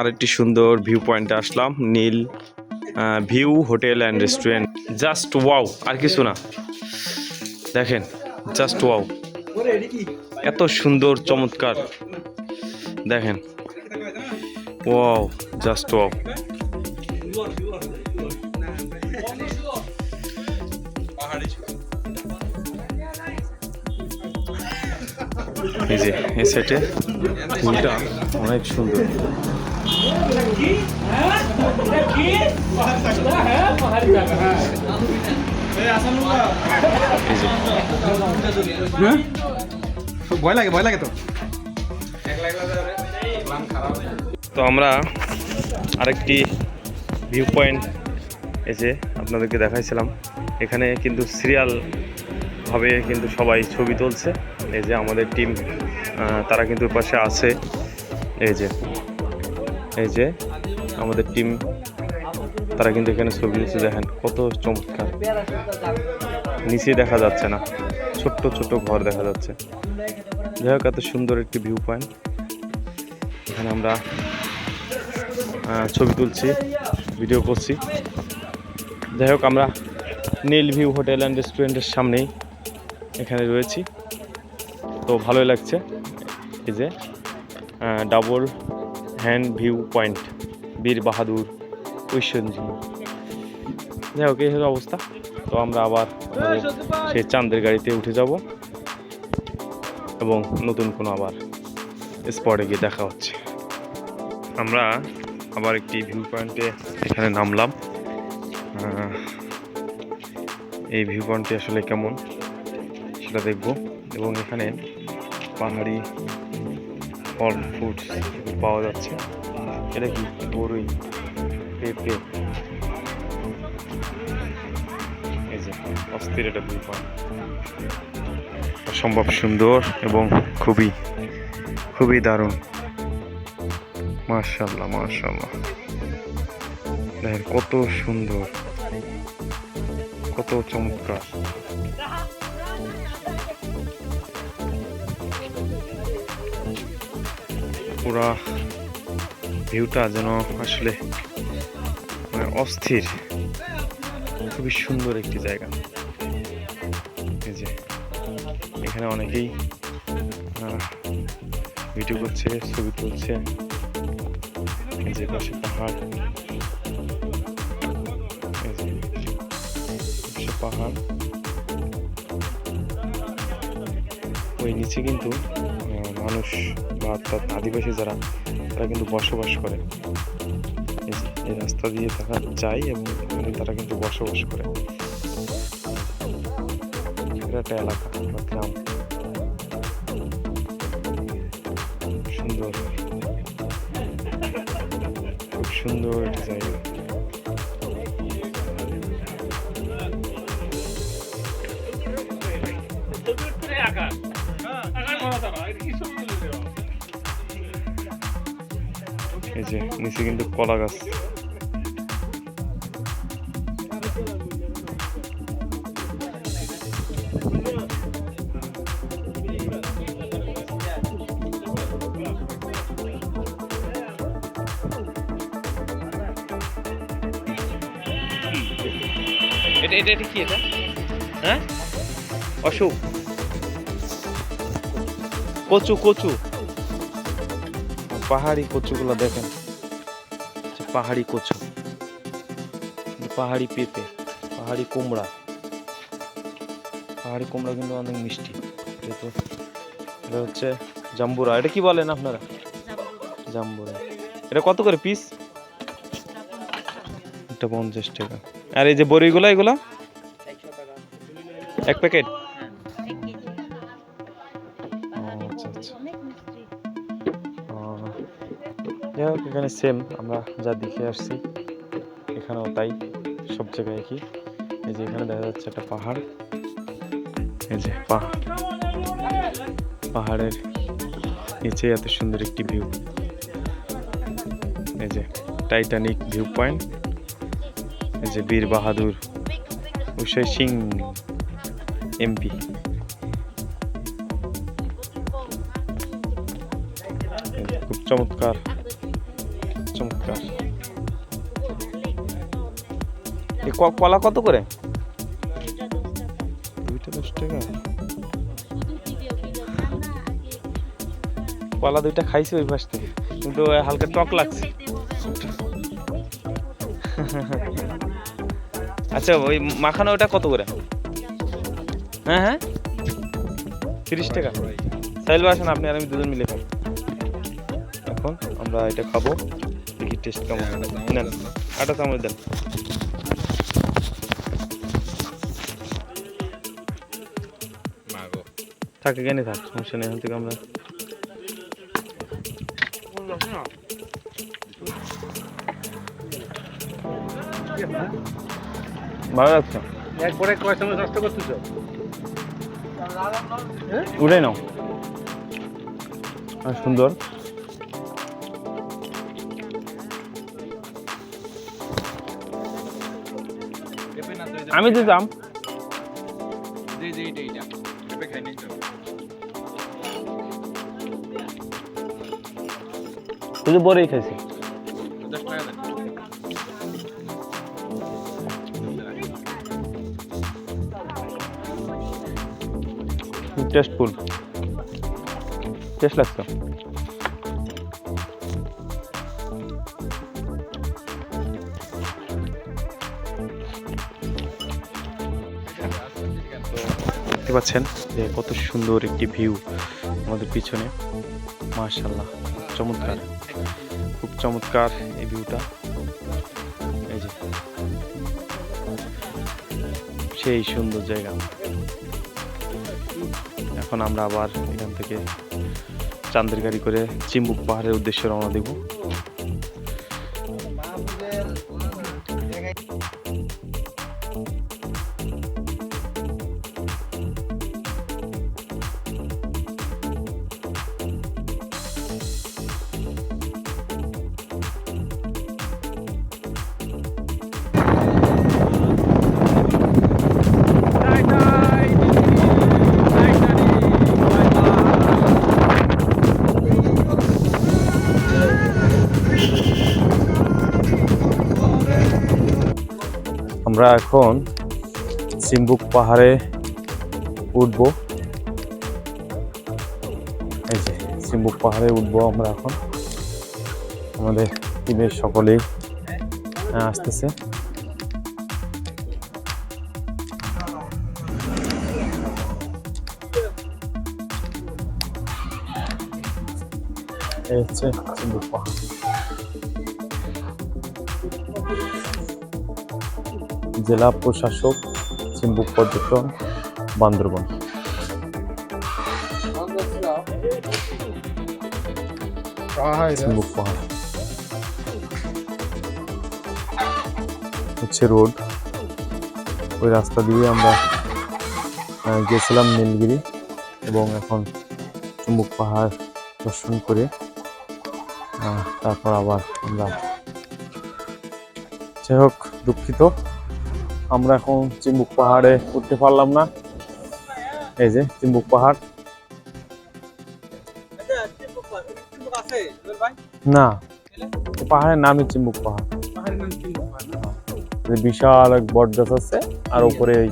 আরেকটি সুন্দর ভিউ পয়েন্টে আসলাম, Neel view hotel and restaurant just wow আর কিছু না। দেখেন জাস্ট ওয়াও এত সুন্দর, চমৎকার। দেখেন। ওয়াও জাস্ট ওয়াও এই যে, এই ভিউটা অনেক সুন্দর। ভয় লাগে ভয় লাগে তো তো আমরা আরেকটি ভিউ পয়েন্ট এসে আপনাদেরকে দেখাইছিলাম। এখানে কিন্তু সিরিয়াল ভাবে কিন্তু সবাই ছবি তুলছে। এই যে আমাদের টিম তারা কিন্তু পাশে আছে। এই যে এই যে আমাদের টিম, তারা কিন্তু এখানে ছবি তুলছে দেখেন কত চমৎকার। নিচে দেখা যাচ্ছে না, ছোট্ট ছোট্ট ঘর দেখা যাচ্ছে। যাই হোক, এত সুন্দর একটি ভিউ পয়েন্ট এখানে আমরা ছবি তুলছি ভিডিও করছি। যাই হোক, আমরা নীল ভিউ হোটেল অ্যান্ড রেস্টুরেন্টের সামনেই এখানে রয়েছি। তো ভালোই লাগছে, এই যে ডাবল হ্যান্ড ভিউ পয়েন্ট বীর বাহাদুর ঐশ্বর্য যাই হোক, এই হলো অবস্থা। তো আমরা আবার সেই চাঁদের গাড়িতে উঠে যাব এবং নতুন কোনো আবার স্পটে গিয়ে দেখা হচ্ছে। আমরা আবার একটি ভিউ পয়েন্টে এখানে নামলাম। এই ভিউ পয়েন্টটি আসলে কেমন সেটা দেখব। এবং এখানে পাহাড়ি ফল ফ্রুটস পাওয়া যাচ্ছে। এটা কি বড়ই পেঁপে। অস্থির ভিউ পয়েন্ট সুন্দর এবং খুবই খুবই দারুণ। মার্শাল্লাহ মার্শাল্লাহ কত সুন্দর, কত চমৎকার। পুরা ভিউটা যেন আসলে মানে অস্থির খুবই সুন্দর একটি জায়গা। এখানে অনেকেই ভিডিও করছে, ছবি তুলছে। যে পাশে পাহাড়। পাহাড়। ওই নিচে কিন্তু মানুষ বা অর্থাৎ আদিবাসী যারা, তারা কিন্তু বসবাস করে। এই রাস্তা দিয়ে তারা যায় এবং তারা কিন্তু বসবাস করে। এটা একটা এলাকা বা গ্রাম। সুন্দর। খুব সুন্দর একটি জায়গা। এই যে নিচে কিন্তু কলা গাছ। এটা এটা এটা কি এটা? হ্যাঁ? অশোক। কচু কচু। পাহাড়ি কচুগুলো দেখেন। পাহাড়ি কচু। পাহাড়ি পেঁপে, পাহাড়ি কুমড়া। পাহাড়ি কুমড়া কিন্তু অনেক মিষ্টি। এটা তো, এটা হচ্ছে জাম্বুরা। এটা কি বলেন আপনারা? জাম্বুরা। এটা কত করে পিস এটা পঞ্চাশ টাকা। আর এই যে বড়িগুলো, এগুলা? এক প্যাকেট? এখানে সেম আমরা যা দেখে আসছি, এখানেও তাই, সব জায়গায় কি এই যে এখানে দেখা যাচ্ছে একটা পাহাড়। এই যে পাহাড়। পাহাড়ের নিচে এত সুন্দর একটি ভিউ এই যে টাইটানিক ভিউ পয়েন্ট এই যে বীর বাহাদুর, উষয় সিং এমপি খুব চমৎকার। চমৎকার এ কলা কত করে? দুইটা দশ টাকা। কলা দুইটা খাইছি ওই পাশ থেকে কিন্তু হালকা টক লাগছে। আচ্ছা ওই মাখানো ওটা কত করে? হ্যাঁ হ্যাঁ? তিরিশ টাকা। সাইল আসেন আপনি আর আমি দুজন মিলে খাই। এখন আমরা এটা খাব। দেখি টেস্ট কেমন নেন। আটা চামচ দেন থাক এখানে থাক সমস্যা নেই এখান থেকে আমরা ভালো লাগছে? একবারে কয় সময় নষ্ট করতেছ? উঠে নাও। আর সুন্দর। আমি দিতাম জি জি এইটা এইটা। পেঁপে খাই নাই শুধু বড়ই খাইছি। টেস্টফুল টেস্ট লাগছে। পাচ্ছেন যে কত সুন্দর একটি ভিউ আমাদের পিছনে। মাশাল্লাহ চমৎকার। খুব চমৎকার এই ভিউটা। এই যে। সেই সুন্দর জায়গা। এখন আমরা আবার এখান থেকে চান্দের গাড়ি করে চিম্বুক পাহাড়ের উদ্দেশ্যে রওনা দেব। আমরা এখন চিম্বুক পাহাড়ে উঠব। এই যে চিম্বুক পাহাড়ে উঠবো আমরা এখন। আমাদের টিমের সকলেই আসতেছে। এই হচ্ছে চিম্বুক পাহাড়। জেলা প্রশাসক চিম্বুক পর্যটন বান্দরবন। পাহাড়। হচ্ছে রোড। ওই রাস্তা দিয়ে আমরা গিয়েছিলাম নীলগিরি এবং এখন চুম্বুক পাহাড় দর্শন করে তারপর আবার আমরা যাই হোক দুঃখিত। আমরা এখন চিম্বুক পাহাড়ে উঠতে পারলাম না। এই যে চিম্বুক পাহাড়। না, পাহাড়ের নামই চিম্বুক পাহাড়। বিশাল এক বট গাছ আছে, আর উপরে এই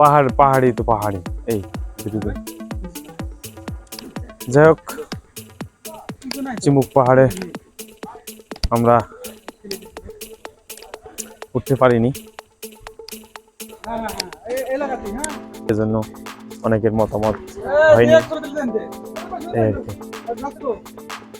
পাহাড়, পাহাড়ি তো পাহাড়ি, এই দুটো যাই হোক, চিম্বুক পাহাড়ে আমরা উঠতে পারিনি। এজন্য অনেকের মতামত হয়নি।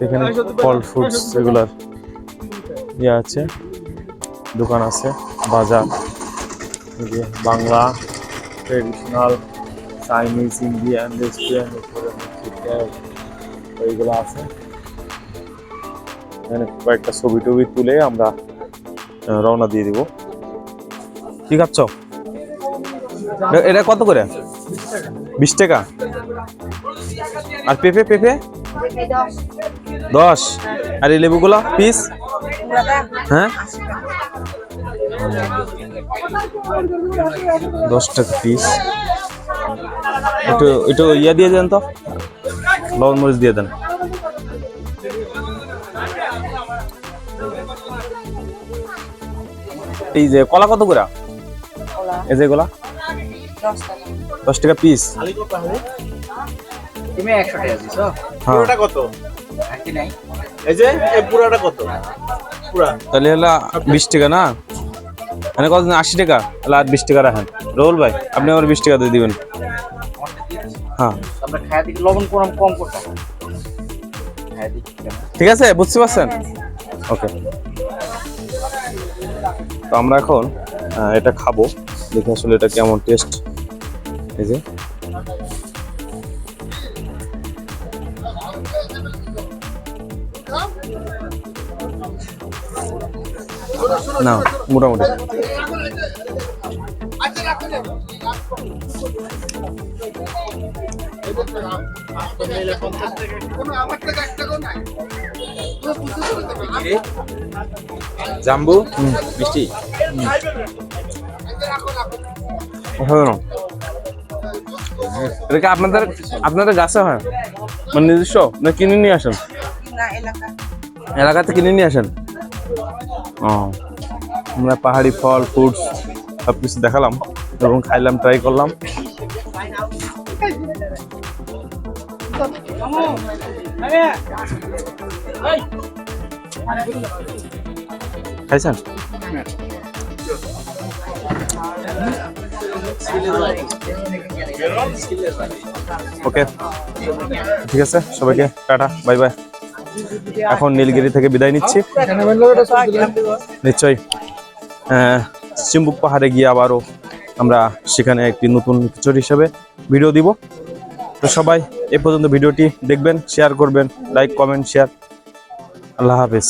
এখানে ফল ফ্রুটস এগুলার ইয়ে আছে, দোকান আছে, বাজার যে Bangla traditional Chinese Indian restaurant এইগুলো আছে। এখানে কয়েকটা ছবি টবি তুলে আমরা রওনা দিয়ে দিব। কি খাচ্ছ? এ- এটা কত করে? বিশ টাকা? আর পেঁপে পেঁপে? দশ। আর এই লেবুগুলো? পিস? হ্যাঁ? দশ টাকা পিস। একটু একটু ইয়া দিয়ে দেন তো। লবণ মরিচ দিয়ে দেন। এই যে কলা কত করে? এই যে দশ টাকা পিস তুমি একশো টাকা দিছো। হ্যাঁ। পুরোটা কত? এই যে এই পুরোটা কত? পুরা। তাহলে হলো বিশ টাকা না? মানে কত আশি টাকা? তাহলে আর বিশ টাকা রাখেন। রোল ভাই আপনি আমার বিশ টাকা দিয়ে দিবেন। হ্যাঁ। আমরা খায়া দিকে লবণ কম কম ঠিক আছে? বুঝতে পারছেন? ওকে। তো আমরা এখন এটা খাব। দেখে আসলে এটা কেমন টেস্ট এই যে। না মোটামুটি। জাম্বু মিষ্টি। না এটা কি আপনাদের আপনাদের গাছে হয়? মানে নিজস্ব? না কিনে নিয়ে আসেন? এলাকাতে কিনে নিয়ে আসেন? ও। আমরা পাহাড়ি ফল ফ্রুটস সব কিছু দেখালাম এবং খাইলাম ট্রাই করলাম। খাইছেন? ওকে ঠিক আছে, সবাইকে টাটা বাই বাই এখন নীলগিরি থেকে বিদায় নিচ্ছি। নিশ্চয়ই চিম্বুক পাহাড়ে গিয়ে আবারও আমরা সেখানে একটি নতুন কিছু হিসেবে ভিডিও দিব। তো সবাই, এ পর্যন্ত ভিডিওটি দেখবেন শেয়ার করবেন লাইক কমেন্ট শেয়ার আল্লাহ হাফেজ।